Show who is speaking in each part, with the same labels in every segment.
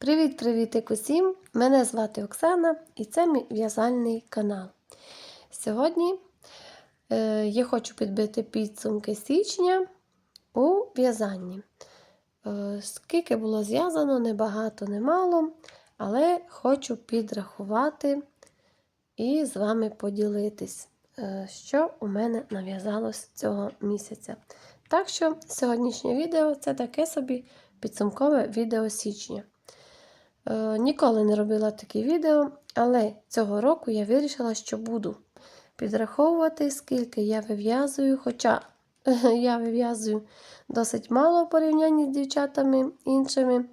Speaker 1: Привіт-привіт усім! Мене звати Оксана і це мій в'язальний канал. Сьогодні е, я хочу підбити підсумки січня у в'язанні. Е, скільки було зв'язано, небагато, немало, але хочу підрахувати і з вами поділитись, е, що у мене нав'язалось цього місяця. Так що сьогоднішнє відео це таке собі підсумкове відео січня. Е, ніколи не робила такі відео, але цього року я вирішила, що буду підраховувати, скільки я вив'язую, хоча я вив'язую досить мало в порівнянні з дівчатами іншими,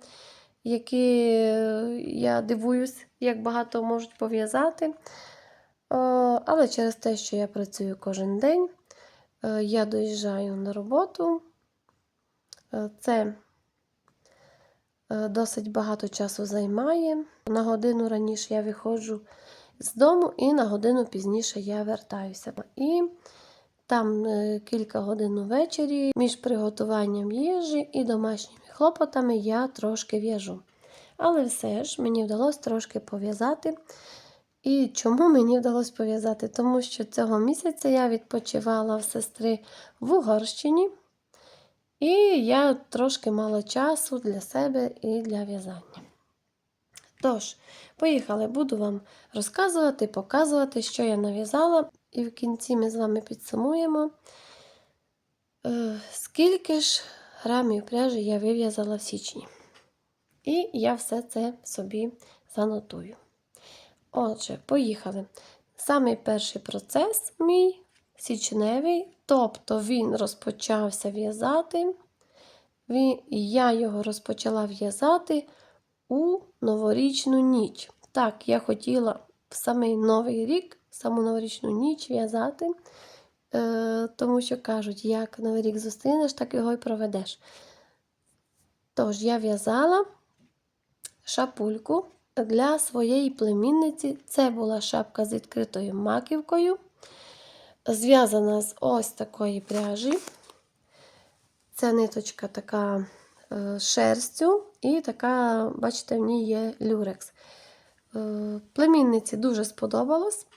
Speaker 1: які е, я дивуюсь, як багато можуть пов'язати. Е, але через те, що я працюю кожен день, я доїжджаю на роботу. Це досить багато часу займає. На годину раніше я виходжу з дому, і на годину пізніше я вертаюся. І там е, кілька годин увечері між приготуванням їжі і домашніми хлопотами я трошки в'яжу. Але все ж мені вдалося трошки пов'язати. І чому мені вдалося пов'язати? Тому що цього місяця я відпочивала в сестри в Угорщині. І я трошки мала часу для себе і для в'язання. Тож, поїхали, буду вам розказувати, показувати, що я нав'язала, і в кінці ми з вами підсумуємо, е, скільки ж грамів пряжі я вив'язала в січні. І я все це собі занотую. Отже, поїхали. Самий перший процес мій січневий, тобто він розпочався в'язати. Він- Я його розпочала в'язати у новорічну ніч. Так, я хотіла в самий новий рік, саму новорічну ніч в'язати, е, тому що кажуть, як новий рік зустрінеш, так його й проведеш. Тож, я в'язала шапульку для своєї племінниці. Це була шапка з відкритою маківкою, зв'язана з ось такої пряжі. Це ниточка така е, шерстю, і така, бачите, в ній є люрекс. Е, Племінниці дуже сподобалось.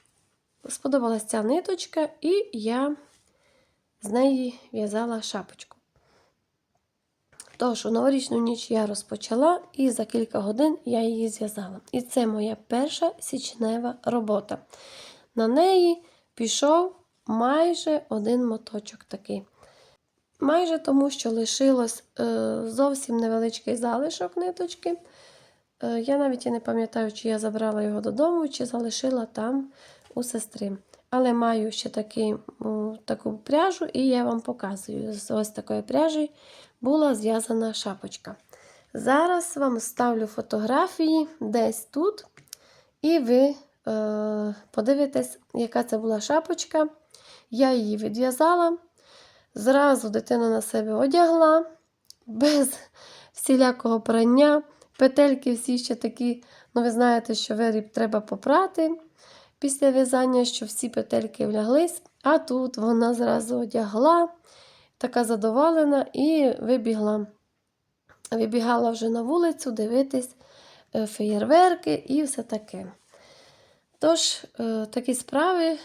Speaker 1: Сподобалась ця ниточка, і я з неї в'язала шапочку. Тож, у новорічну ніч я розпочала, і за кілька годин я її зв'язала. І це моя перша січнева робота. На неї пішов майже один моточок такий. Майже тому, що лишилось е, зовсім невеличкий залишок ниточки. Е, я навіть і не пам'ятаю, чи я забрала його додому, чи залишила там у сестри. Але маю ще такі, таку пряжу, і я вам показую. З ось такої пряжі була зв'язана шапочка. Зараз вам ставлю фотографії десь тут, і ви е, подивитесь, яка це була шапочка. Я її відв'язала. Зразу дитина на себе одягла, без всілякого прання. Петельки всі ще такі, ну ви знаєте, що виріб треба попрати після в'язання, що всі петельки вляглись, а тут вона зразу одягла, така задоволена, і вибігла. Вибігала вже на вулицю дивитись е, феєрверки і все таке. Тож, е, такі справи.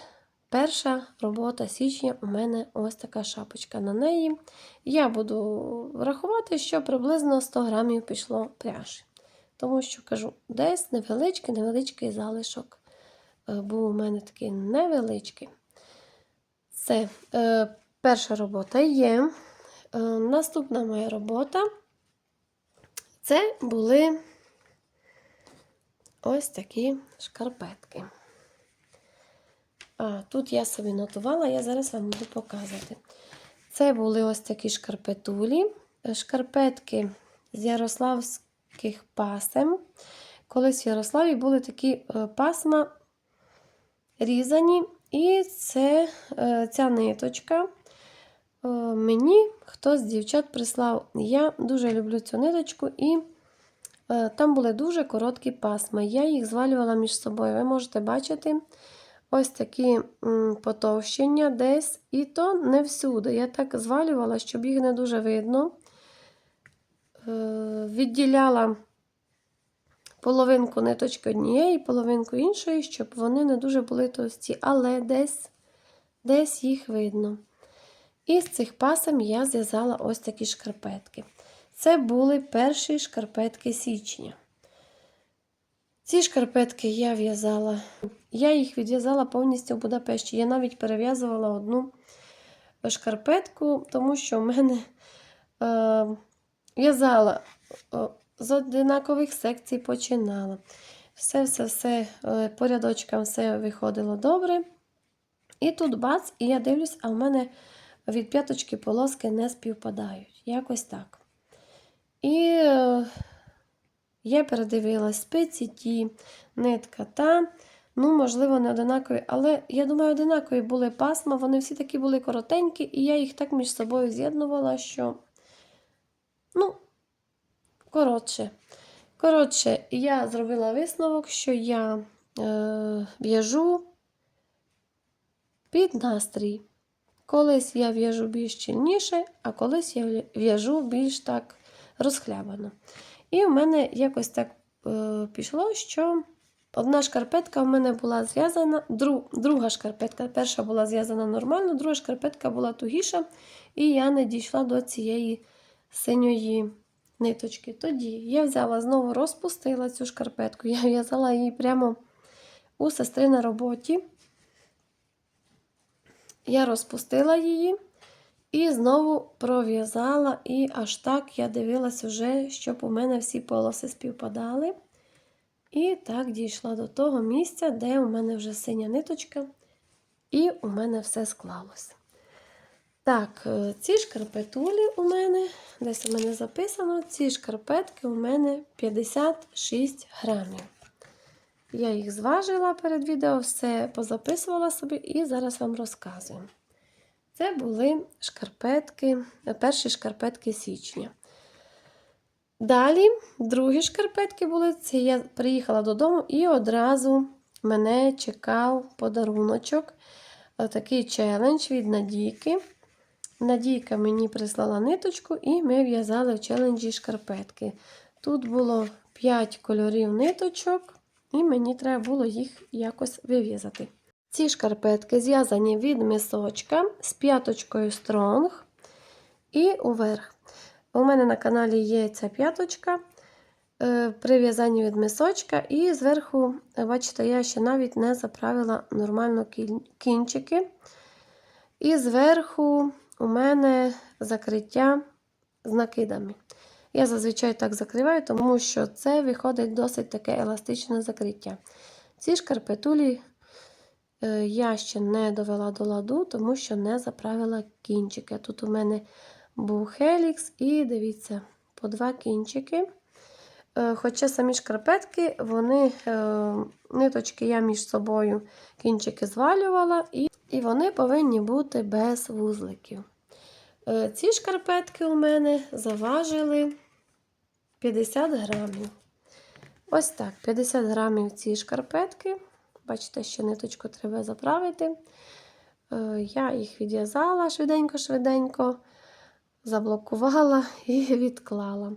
Speaker 1: Перша робота січня у мене ось така шапочка на неї. Я буду рахувати, що приблизно 100 грамів пішло пряжі. Тому що, кажу, десь невеличкий, невеличкий залишок е, був у мене такий невеличкий. Це е, перша робота є. Е, наступна моя робота це були ось такі шкарпетки. А, тут я собі нотувала, я зараз вам буду показувати. Це були ось такі шкарпетулі, шкарпетки з ярославських пасем. Колись в Ярославі були такі е, пасма різані, і це, е, ця ниточка е, мені хтось з дівчат прислав. Я дуже люблю цю ниточку, і там були дуже короткі пасма. Я їх звалювала між собою. Ви можете бачити. Ось такі потовщення десь, і то не всюди. Я так звалювала, щоб їх не дуже видно. Е, відділяла половинку ниточки однієї, половинку іншої, щоб вони не дуже були товсті, але десь, десь їх видно. І з цих пасем я зв'язала ось такі шкарпетки. Це були перші шкарпетки січня. Ці шкарпетки я в'язала. Я їх відв'язала повністю в Будапешті. Я навіть перев'язувала одну шкарпетку, тому що в мене е, в'язала е, з одинакових секцій починала. Все-все-все е, по рядочкам все виходило добре. І тут бац, і я дивлюсь, а в мене від п'яточки полоски не співпадають. Якось так. І е, я передивилась спиці ті, нитка та. Ну, можливо, не одинакові, але я думаю, одинакові були пасма, вони всі такі були коротенькі, і я їх так між собою з'єднувала, що, ну, коротше. Коротше, я зробила висновок, що я е, в'яжу під настрій. Колись я в'яжу більш щільніше, а колись я в'яжу більш так розхлябано. І в мене якось так е, пішло, що одна шкарпетка в мене була зв'язана, друг, друга шкарпетка, перша була зв'язана нормально, друга шкарпетка була тугіша, і я не дійшла до цієї синьої ниточки. Тоді я взяла знову розпустила цю шкарпетку, я в'язала її прямо у сестри на роботі. Я розпустила її і знову пров'язала, і аж так я дивилась уже, щоб у мене всі полоси співпадали. І так дійшла до того місця, де у мене вже синя ниточка, і у мене все склалося. Так, е, ці шкарпетулі у мене, десь у мене записано, ці шкарпетки у мене 56 грамів. Я їх зважила перед відео, все позаписувала собі і зараз вам розказую. Це були шкарпетки, перші шкарпетки січня. Далі, другі шкарпетки були, це я приїхала додому і одразу мене чекав подаруночок. Такий челендж від Надійки. Надійка мені прислала ниточку, і ми в'язали в челенджі шкарпетки. Тут було 5 кольорів ниточок, і мені треба було їх якось вив'язати. Ці шкарпетки зв'язані від мисочка з п'яточкою стронг і уверх. У мене на каналі є ця п'яточка е, при в'язанні від мисочка, і зверху, бачите, я ще навіть не заправила нормально кінчики. І зверху у мене закриття з накидами. Я зазвичай так закриваю, тому що це виходить досить таке еластичне закриття. Ці шкарпетулі я ще не довела до ладу, тому що не заправила кінчики. Тут у мене був хелікс, і дивіться, по два кінчики. Е, хоча самі шкарпетки, вони, е, ниточки я між собою кінчики звалювала, і, і вони повинні бути без вузликів. Ці шкарпетки у мене заважили 50 грамів. Ось так, 50 грамів ці шкарпетки. Бачите, ще ниточку треба заправити. Е, я їх відв'язала швиденько-швиденько, заблокувала і відклала.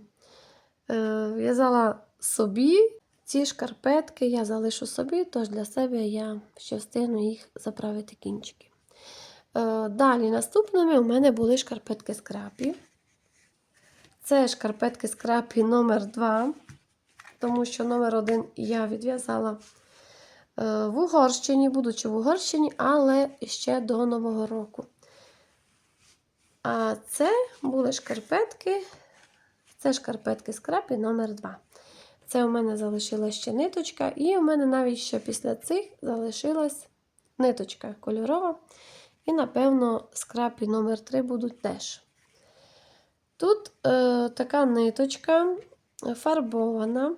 Speaker 1: Е, в'язала собі ці шкарпетки, я залишу собі, тож для себе я ще встигну їх заправити кінчики. Е, далі, наступними у мене були шкарпетки з крапі. Це шкарпетки з крапі номер 2 тому що номер 1 я відв'язала в Угорщині, будучи в Угорщині, але ще до Нового року. А це були шкарпетки, це шкарпетки з крапі номер 2 Це у мене залишилась ще ниточка, і у мене навіть ще після цих залишилась ниточка кольорова. І, напевно, скрапі номер 3 будуть теж. Тут е, така ниточка фарбована,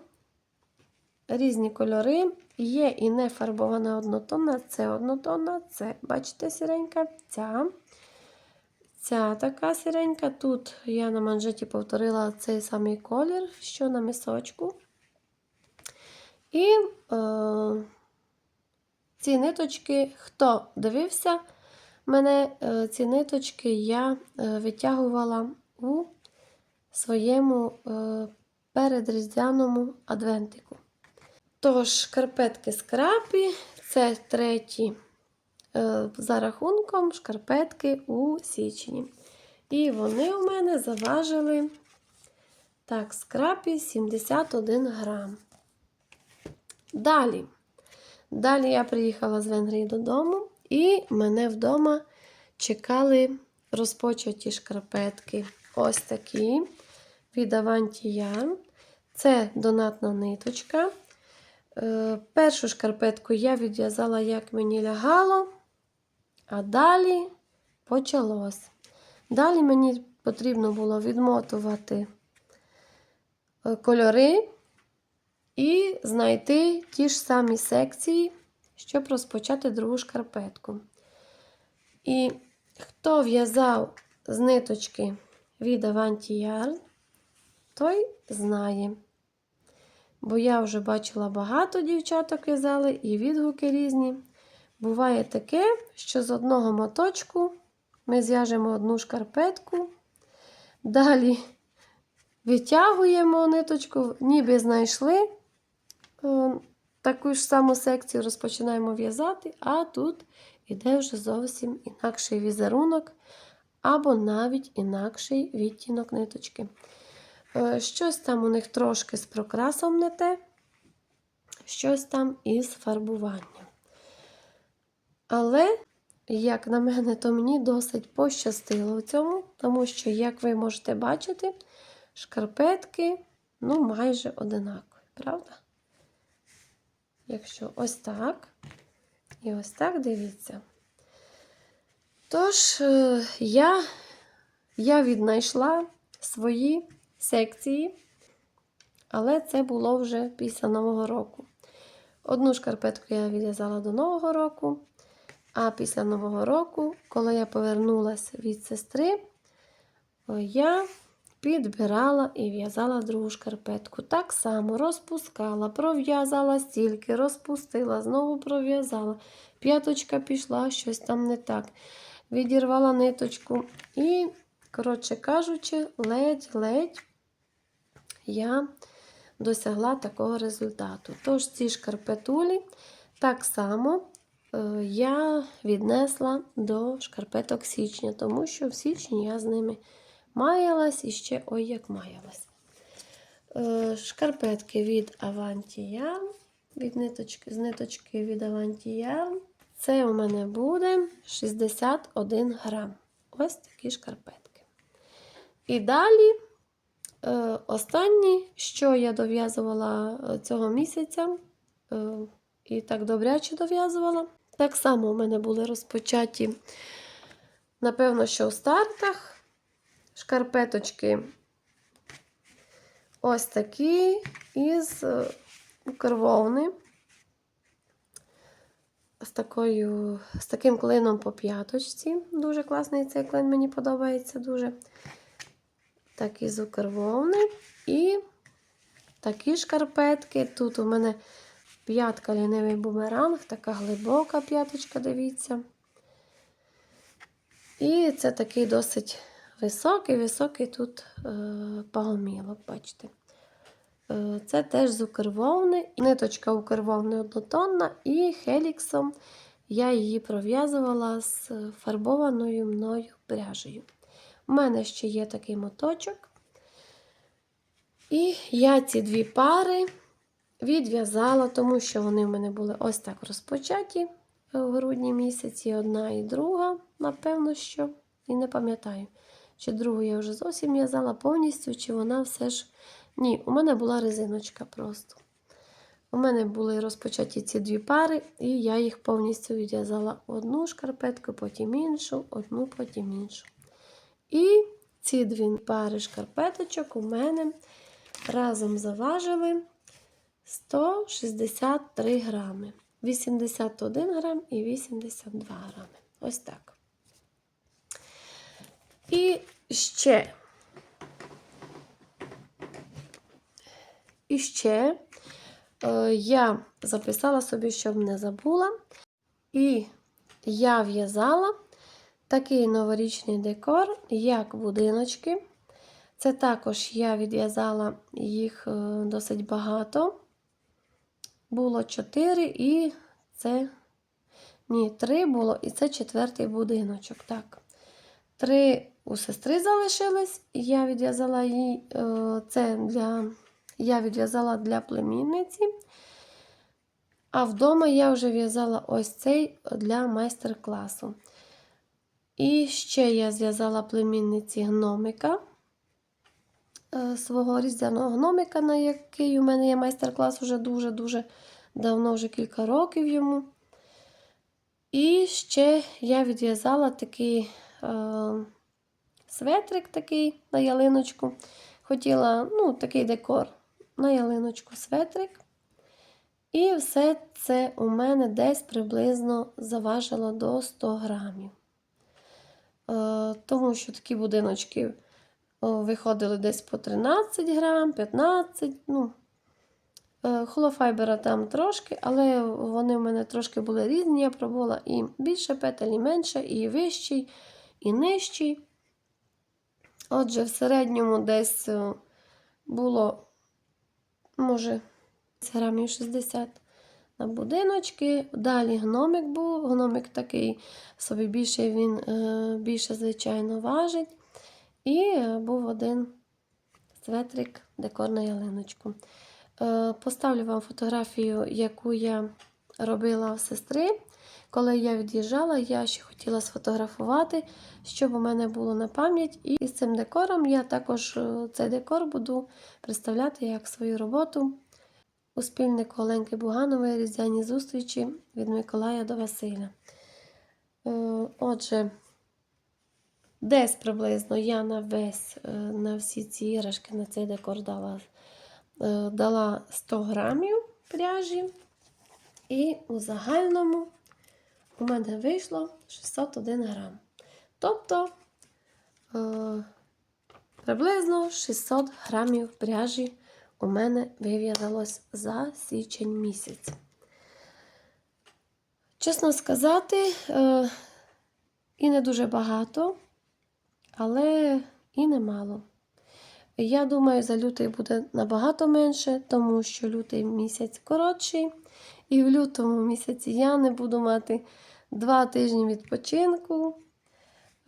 Speaker 1: різні кольори. Є і не фарбована однотонна, це однотонна, це, бачите, сіренька, ця. Ця така сіренька. Тут я на манжеті повторила цей самий колір, що на мисочку. І е, ці ниточки, хто дивився, мене е, ці ниточки я е, витягувала у своєму е, передріздвяному адвентику. Тож, шкарпетки скрапі це треті е, за рахунком шкарпетки у січні. І вони у мене заважили так, скрапі 71 грам. Далі. Далі я приїхала з Венгрії додому, і мене вдома чекали розпочаті шкарпетки. Ось такі від Avanti Yarn. Це донатна ниточка. Е, першу шкарпетку я відв'язала, як мені лягало, а далі почалось. Далі мені потрібно було відмотувати е, кольори і знайти ті ж самі секції, щоб розпочати другу шкарпетку. І хто в'язав з ниточки від Avanti Yarn, той знає. Бо я вже бачила багато дівчаток в'язали і відгуки різні. Буває таке, що з одного моточку ми зв'яжемо одну шкарпетку, далі витягуємо ниточку, ніби знайшли е, таку ж саму секцію, розпочинаємо в'язати, а тут іде вже зовсім інакший візерунок, або навіть інакший відтінок ниточки. Е, Щось там у них трошки з прокрасом не те, щось там із фарбуванням. Але, як на мене, то мені досить пощастило в цьому, тому що, як ви можете бачити, шкарпетки ну, майже одинакові, правда? Якщо ось так, і ось так дивіться. Тож, е, я, я віднайшла свої секції, але це було вже після Нового року. Одну шкарпетку я відв'язала до Нового року, а після Нового року, коли я повернулася від сестри, я підбирала і в'язала другу шкарпетку. Так само розпускала, пров'язала стільки, розпустила, знову пров'язала. П'яточка пішла, щось там не так. Відірвала ниточку і, коротше кажучи, ледь-ледь я досягла такого результату. Тож ці шкарпетулі так само е, я віднесла до шкарпеток січня, тому що в січні я з ними маялась і ще ой як маялась. Е, Шкарпетки від Avanti від ниточки, з ниточки від Avanti Це у мене буде 61 грам. Ось такі шкарпетки. І далі, е, останні, що я дов'язувала е, цього місяця, е, і так добряче дов'язувала. Так само у мене були розпочаті, напевно, що у стартах шкарпеточки ось такі із карвовни. З, такою, з таким клином по п'яточці. Дуже класний цей клин, мені подобається дуже. Так, із укрвовни. І такі шкарпетки. Тут у мене п'ятка лінивий бумеранг, така глибока п'яточка, дивіться. І це такий досить високий-високий тут е, пагомілок, бачите. Е, Це теж з. Ниточка укрвовни однотонна, і хеліксом я її пров'язувала з фарбованою мною пряжею. У мене ще є такий моточок. І я ці дві пари відв'язала, тому що вони в мене були ось так розпочаті в грудні місяці, одна і друга, напевно, що, і не пам'ятаю, чи другу я вже зовсім в'язала повністю, чи вона все ж. Ні, у мене була резиночка просто. У мене були розпочаті ці дві пари, і я їх повністю відв'язала одну шкарпетку, потім іншу, одну, потім іншу. І ці дві пари шкарпеточок у мене разом заважили 163 грами. 81 грам і 82 грами. Ось так. І ще І ще е, я записала собі, щоб не забула. І я в'язала такий новорічний декор, як будиночки. Це також я відв'язала їх е, досить багато. було 4 і це. Ні, 3 було, і це четвертий будиночок. Так. Три у сестри залишились, я відв'язала їй е, це для. Я відв'язала для племінниці. А вдома я вже в'язала ось цей для майстер-класу. І ще я зв'язала племінниці гномика, е, свого різдвяного гномика, на який у мене є майстер-клас вже дуже-дуже давно, вже кілька років йому. І ще я відв'язала такий е, светрик такий на ялиночку. Хотіла, ну, такий декор на ялиночку светрик. І все це у мене десь приблизно заважило до 100 грамів. Е, тому що такі будиночки виходили десь по 13 грам, 15. ну, е, Холофайбера там трошки, але вони в мене трошки були різні. Я пробувала і більше петель, і менше, і вищий, і нижчий. Отже, в середньому десь е, було, може, грамів 60 на будиночки. Далі гномик був. Гномик такий собі більше, він е, більше, звичайно, важить. І е, був один светрик, декор на ялиночку. Е, Поставлю вам фотографію, яку я робила в сестри. Коли я від'їжджала, я ще хотіла сфотографувати, щоб у мене було на пам'ять. І з цим декором я також цей декор буду представляти як свою роботу у спільнику Оленки Буганової різдвяні зустрічі від Миколая до Василя. Е, Отже, десь приблизно я на весь, е, на всі ці іграшки, на цей декор дала, е, дала 100 грамів пряжі. І у загальному у мене вийшло 601 грам. Тобто приблизно 600 грамів пряжі у мене вив'язалось за січень місяць. Чесно сказати, е, і не дуже багато, але і немало. Я думаю, за лютий буде набагато менше, тому що лютий місяць коротший. І в лютому місяці я не буду мати два тижні відпочинку.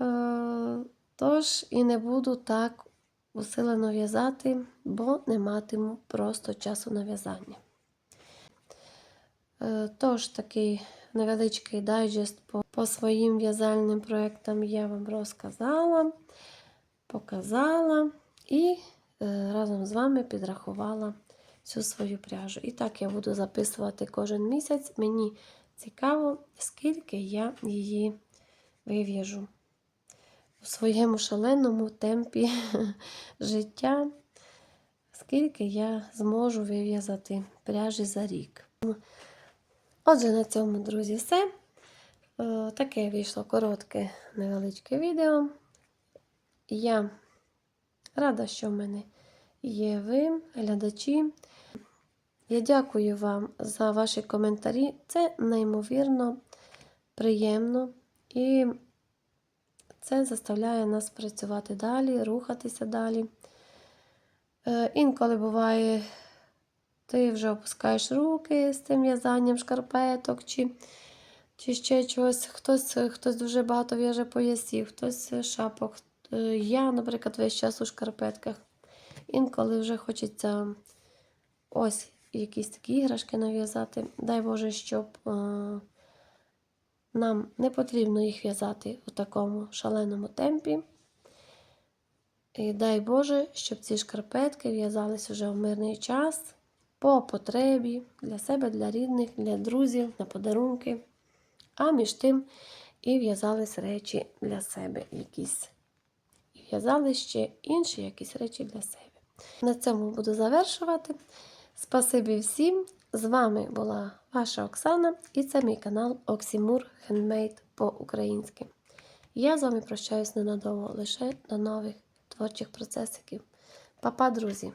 Speaker 1: Е, Тож і не буду так усилено в'язати, бо не матиму просто часу на в'язання. Е, Тож такий невеличкий дайджест по, по своїм в'язальним проєктам я вам розказала, показала і е, разом з вами підрахувала всю свою пряжу. І так я буду записувати кожен місяць. Мені цікаво, скільки я її вив'яжу у своєму шаленому темпі життя, скільки я зможу вив'язати пряжі за рік. Отже, на цьому, друзі, все. Е, Таке вийшло коротке, невеличке відео. Я рада, що в мене є ви, глядачі. Я дякую вам за ваші коментарі. Це неймовірно приємно. І це заставляє нас працювати далі, рухатися далі. Е, інколи буває, ти вже опускаєш руки з цим в'язанням шкарпеток, чи чи ще чогось. Хтось хтось дуже багато в'яже поясів, хтось шапок. Е, Я, наприклад, весь час у шкарпетках. Інколи вже хочеться ось якісь такі іграшки нав'язати. Дай Боже, щоб. Нам не потрібно їх в'язати у такому шаленому темпі. І дай Боже, щоб ці шкарпетки в'язались вже в мирний час, по потребі, для себе, для рідних, для друзів, на подарунки. А між тим і в'язались речі для себе якісь. І в'язали ще інші якісь речі для себе. На цьому буду завершувати. Спасибі всім! З вами була ваша Оксана і це мій канал Оксімур Хендмейд по-українськи. Я з вами прощаюсь ненадовго лише до нових творчих процесиків. Па-па, друзі!